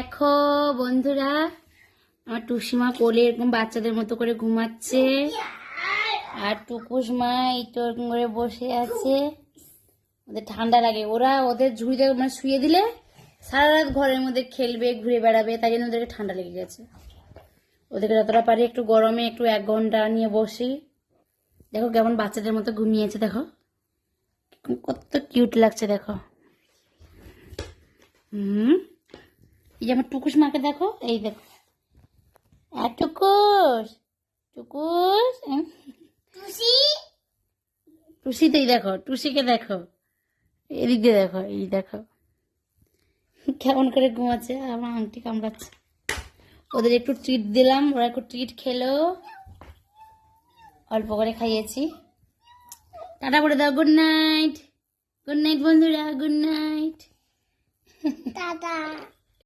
দেখো বন্ধুরা, আমার টুসিমা কোলে এরকম বাচ্চাদের মতো করে ঘুমাচ্ছে। আর টুকুস মা এই তো এরকম করে বসে আছে। ওদের ঠান্ডা লাগে। ওরা ওদের ঝুড়িতে মানে শুয়ে দিলে সারা রাত ঘরের মধ্যে খেলবে, ঘুরে বেড়াবে, তাই জন্য ওদেরকে ঠান্ডা লেগে গেছে। ওদেরকে যতটা পারি একটু গরমে একটু এক ঘণ্টা নিয়ে বসি। দেখো কেমন বাচ্চাদের মতো ঘুমিয়েছে, দেখো। কত কিউট লাগছে, দেখো। হুম। এই যে আমার টুকুস মাকে দেখো এই দেখো। আর টুকুস টুকুস উম, টুসিতেই দেখো টুসিকে দেখো। এদিক দিয়ে দেখো এই দেখো। কেমন করে ঘুমাচ্ছে আমার আংটি কামড়াচ্ছে। ওদের একটু ট্রিট দিলাম ওরা একটু ট্রিট খেলো। অল্প করে খাইয়েছি। টাটা করে দাও গুড নাইট গুড নাইট বন্ধুরা গুড নাইট টাটা।